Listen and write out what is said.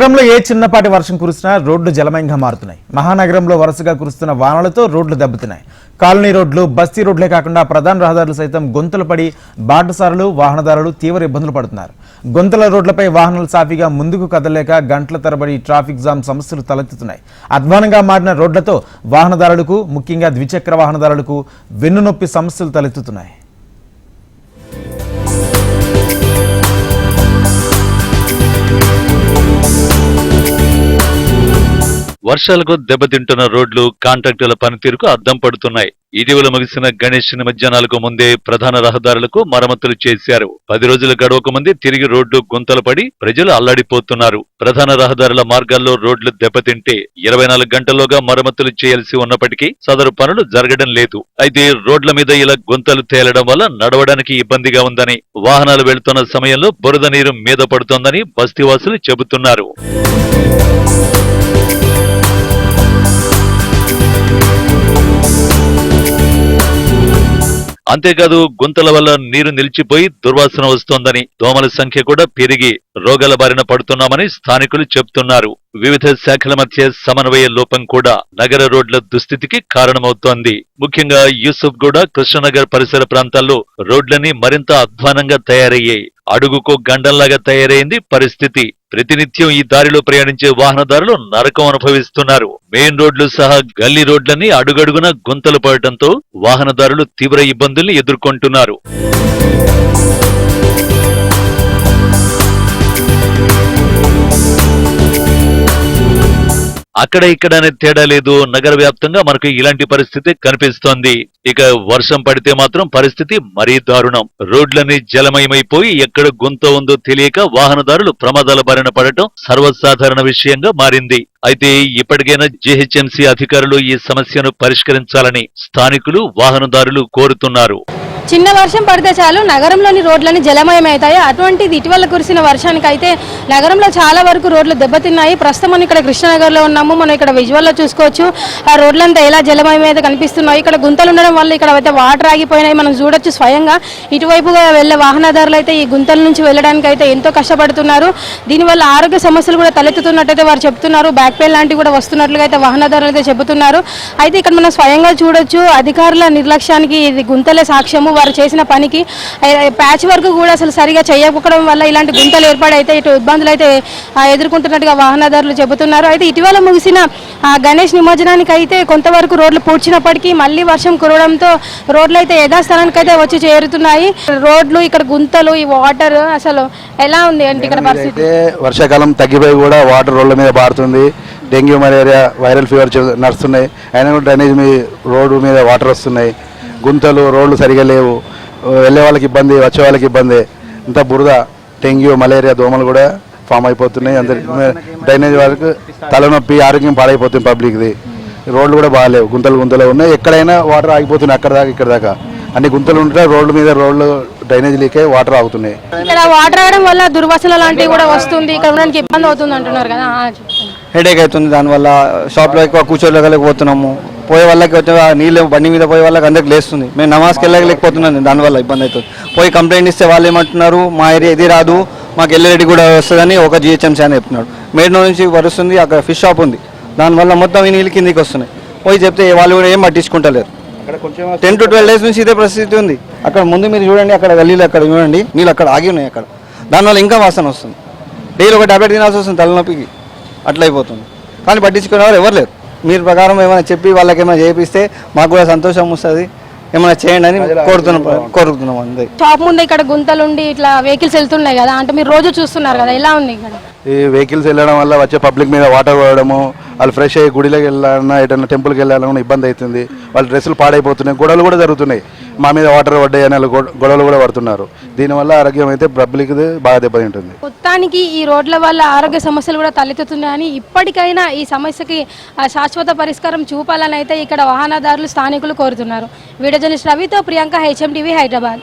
నగరంలో ఏ చిన్నపాటి వర్షం కురిసినా రోడ్లు జలమయంగా మారుతున్నాయి. మహానగరంలో వరుసగా కురుస్తున్న వానలతో రోడ్లు దెబ్బతిన్నాయి. కాలనీ రోడ్లు బస్తీ రోడ్లే కాకుండా ప్రధాన రహదారులు సైతం గొంతులు పడి బాటసారులు వాహనదారులు తీవ్ర ఇబ్బందులు పడుతున్నారు. గొంతుల రోడ్లపై వాహనాలు సాఫీగా ముందుకు కదలేక గంటల తరబడి ట్రాఫిక్ జామ్ సమస్యలు తలెత్తుతున్నాయి. అధ్వానంగా మారిన రోడ్లతో వాహనదారులకు ముఖ్యంగా ద్విచక్ర వాహనదారులకు వెన్నునొప్పి సమస్యలు తలెత్తుతున్నాయి. వర్షాలకు దెబ్బతింటున్న రోడ్లు కాంట్రాక్టుల పనితీరుకు అద్దం పడుతున్నాయి. ఇటీవల ముగిసిన గణేష్ నిమజ్జనాలకు ముందే ప్రధాన రహదారులకు మరమ్మతులు చేశారు. పది రోజుల గడవక ముందే తిరిగి రోడ్లు గుంతలు పడి ప్రజలు అల్లాడిపోతున్నారు. ప్రధాన రహదారుల మార్గాల్లో రోడ్లు దెబ్బతింటే ఇరవై నాలుగు గంటల్లోగా మరమ్మతులు చేయాల్సి ఉన్నప్పటికీ సదరు పనులు జరగడం లేదు. అయితే రోడ్ల మీద ఇలా గుంతలు తేలడం వల్ల నడవడానికి ఇబ్బందిగా ఉందని వాహనాలు వెళుతున్న సమయంలో బురద నీరు మీద పడుతోందని బస్తీవాసులు చెబుతున్నారు. అంతేకాదు గుంతల వల్ల నీరు నిలిచిపోయి దుర్వాసన వస్తోందని దోమల సంఖ్య కూడా పెరిగి రోగాల బారిన పడుతున్నామని స్థానికులు చెప్తున్నారు. వివిధ శాఖల మధ్య సమన్వయ లోపం కూడా నగర రోడ్ల దుస్థితికి కారణమవుతోంది. ముఖ్యంగా యూసుఫ్ గూడ కృష్ణనగర్ పరిసర ప్రాంతాల్లో రోడ్లన్నీ మరింత అధ్వానంగా తయారయ్యాయి. అడుగుకో గండంలాగా తయారైంది పరిస్థితి. ప్రతినిత్యం ఈ దారిలో ప్రయాణించే వాహనదారులు నరకం అనుభవిస్తున్నారు. మెయిన్ రోడ్లు సహా గల్లీ రోడ్లన్నీ అడుగడుగున గుంతలు పడటంతో వాహనదారులు తీవ్ర ఇబ్బందుల్ని ఎదుర్కొంటున్నారు. అక్కడ ఇక్కడ అనే తేడా లేదు. నగర వ్యాప్తంగా మనకు ఇలాంటి పరిస్థితి కనిపిస్తోంది. ఇక వర్షం పడితే మాత్రం పరిస్థితి మరీ దారుణం. రోడ్లన్నీ జలమయమైపోయి ఎక్కడ గుంత ఉందో తెలియక వాహనదారులు ప్రమాదాల బారిన పడటం సర్వసాధారణ విషయంగా మారింది. అయితే ఇప్పటికైనా జీహెచ్ఎంసీ అధికారులు ఈ సమస్యను పరిష్కరించాలని స్థానికులు వాహనదారులు కోరుతున్నారు. చిన్న వర్షం పడితే చాలు నగరంలోని రోడ్లన్నీ జలమయమవుతాయి. అటువంటిది ఇటీవల కురిసిన వర్షానికి అయితే నగరంలో చాలా వరకు రోడ్లు దెబ్బతిన్నాయి. ప్రస్తుతం మనం ఇక్కడ కృష్ణనగర్లో ఉన్నాము. మనం ఇక్కడ విజువల్లో చూసుకోవచ్చు. ఆ రోడ్లంతా ఎలా జలమయమైతే కనిపిస్తున్నాయి. ఇక్కడ గుంతలు ఉండడం వల్ల ఇక్కడ అయితే వాటర్ ఆగిపోయినాయి. మనం చూడొచ్చు స్వయంగా. ఇటువైపుగా వెళ్ళే వాహనదారులు అయితే ఈ గుంతల నుంచి వెళ్ళడానికి అయితే ఎంతో కష్టపడుతున్నారు. దీనివల్ల ఆరోగ్య సమస్యలు కూడా తలెత్తుతున్నట్టయితే వారు చెప్తున్నారు. బ్యాక్ పెయిన్ లాంటివి కూడా వస్తున్నట్లుగా అయితే వాహనదారులు అయితే చెబుతున్నారు. అయితే ఇక్కడ మనం స్వయంగా చూడొచ్చు. అధికారుల నిర్లక్ష్యానికి ఇది గుంతలే సాక్ష్యము. వారు చేసిన పనికి ప్యాచ్ వర్క్ కూడా అసలు సరిగా చేయకపోవడం వల్ల ఇలాంటి గుంతలు ఏర్పడైతే ఇటు ఇబ్బందులు అయితే ఎదుర్కొంటున్నట్టుగా వాహనదారులు చెబుతున్నారు. అయితే ఇటీవల ముగిసిన ఆ, గణేష్ నిమజ్జనానికి అయితే కొంతవరకు రోడ్లు పూడ్చినప్పటికీ మళ్ళీ వర్షం కురవడంతో రోడ్లు అయితే యథాస్థానానికి అయితే వచ్చి చేరుతున్నాయి. రోడ్లు ఇక్కడ గుంతలు ఈ వాటర్ అసలు ఎలా ఉంది అంటే ఇక్కడ పరిస్థితి? వర్షాకాలం తగ్గిపోయి కూడా వాటర్ రోడ్ల మీద పారుతుంది. డెంగ్యూ మలేరియా వైరల్ ఫీవర్ నడుస్తున్నాయి. అయినా కూడా డ్రైనేజ్ మీ రోడ్డు మీద వాటర్ వస్తున్నాయి. గుంతలు రోడ్లు సరిగా లేవు. వెళ్ళే వాళ్ళకి ఇబ్బంది వచ్చే వాళ్ళకి ఇబ్బంది. ఇంత బురద డెంగ్యూ మలేరియా దోమలు కూడా ఫామ్ అయిపోతున్నాయి. అందరి డ్రైనేజ్ వాళ్ళకి తలనొప్పి ఆరోగ్యం పాడైపోతుంది పబ్లిక్ది. రోడ్లు కూడా బాగాలేవు. గుంతలు గుంతలు ఉన్నాయి. ఎక్కడైనా వాటర్ ఆగిపోతున్నాయి. అక్కడ దాకా ఇక్కడ దాకా. అన్ని గుంతలు ఉంటే రోడ్ల మీద రోడ్లు డ్రైనేజ్ లీక్ అయ్యి వాటర్ ఆగుతున్నాయి. ఇక్కడ వాటర్ రావడం వల్ల దుర్వాసన లాంటివి కూడా వస్తుంది. ఇక్కడ ఉండడానికి ఇబ్బంది అవుతుంది అంటున్నారు కదా. హెడేక్ అవుతుంది. దానివల్ల షాప్లో ఎక్కువ కూర్చోలేకపోతున్నాము. పోయే వాళ్ళకి వచ్చే ఆ నీళ్ళు బండి మీద పోయే వాళ్ళకి అందరికి లేస్తుంది. మేము నమాజ్కి వెళ్ళలేకపోతున్నాను దానివల్ల ఇబ్బంది అవుతుంది. పోయి కంప్లైంట్ ఇస్తే వాళ్ళు ఏమంటున్నారు మా ఏరియా ఇది రాదు మాకు ఎల్లురెడ్డి కూడా వస్తుందని ఒక జిహెచ్ఎంసీ అని చెప్తున్నాడు. మేడ్నో నుంచి వరుస్తుంది అక్కడ ఫిష్ షాప్ ఉంది. దానివల్ల మొత్తం ఈ నీళ్ళు కిందికి వస్తున్నాయి. పోయి చెప్తే వాళ్ళు కూడా ఏం పట్టించుకుంటలేరు. టెన్ టు ట్వెల్వ్ డేస్ నుంచి ఇదే పరిస్థితి ఉంది. అక్కడ ముందు మీరు చూడండి అక్కడ గల్లీలో అక్కడ చూడండి నీళ్ళు అక్కడ ఆగి ఉన్నాయి అక్కడ. దానివల్ల ఇంకా వాసన వస్తుంది. డైలీ ఒక టాబ్లెట్ తినాల్సి వస్తుంది తలనొప్పికి. అట్లా అయిపోతుంది. కానీ పట్టించుకునే వారు ఎవరు లేరు. మీరు ప్రకారం ఏమైనా చెప్పి వాళ్ళకి ఏమైనా చేపిస్తే మాకు కూడా సంతోషం వస్తుంది. ఏమైనా చేయండి అని కోరుతున్నాం కోరుతున్నాం అంతే. షాప్ ముందు ఇక్కడ గుంతలు ఉండి ఇట్లా వెహికల్స్ వెళ్తున్నాయి కదా అంటే మీరు రోజు చూస్తున్నారు కదా ఎలా ఉంది ఇక్కడ? ఈ వెహికల్స్ వెళ్ళడం వల్ల వచ్చే పబ్లిక్ మీద వాటర్ పడడము వాళ్ళు ఫ్రెష్ అయ్యి గుడిలోకి వెళ్ళాలన్నా ఎటన్నా టెంపుల్కి వెళ్ళాలన్నా ఇబ్బంది అవుతుంది. వాళ్ళ డ్రెస్సులు పాడైపోతున్నాయి. గొడవలు కూడా జరుగుతున్నాయి. మా మీద వాటర్ పడ్డాయి అని గొ- గొడవలు కూడా పడుతున్నారు. దీనివల్ల ఆరోగ్యం అయితే పబ్లిక్ బాగా దెబ్బతింటుంది. మొత్తానికి ఈ రోడ్ల వల్ల ఆరోగ్య సమస్యలు కూడా తలెత్తుతున్నాయని ఇప్పటికైనా ఈ సమస్యకి ఆ, శాశ్వత పరిష్కారం చూపాలని అయితే ఇక్కడ వాహనదారులు స్థానికులు కోరుతున్నారు. వీడియో జర్నలిస్ట్ రవితో ప్రియాంక హెచ్ఎం టీవీ హైదరాబాద్.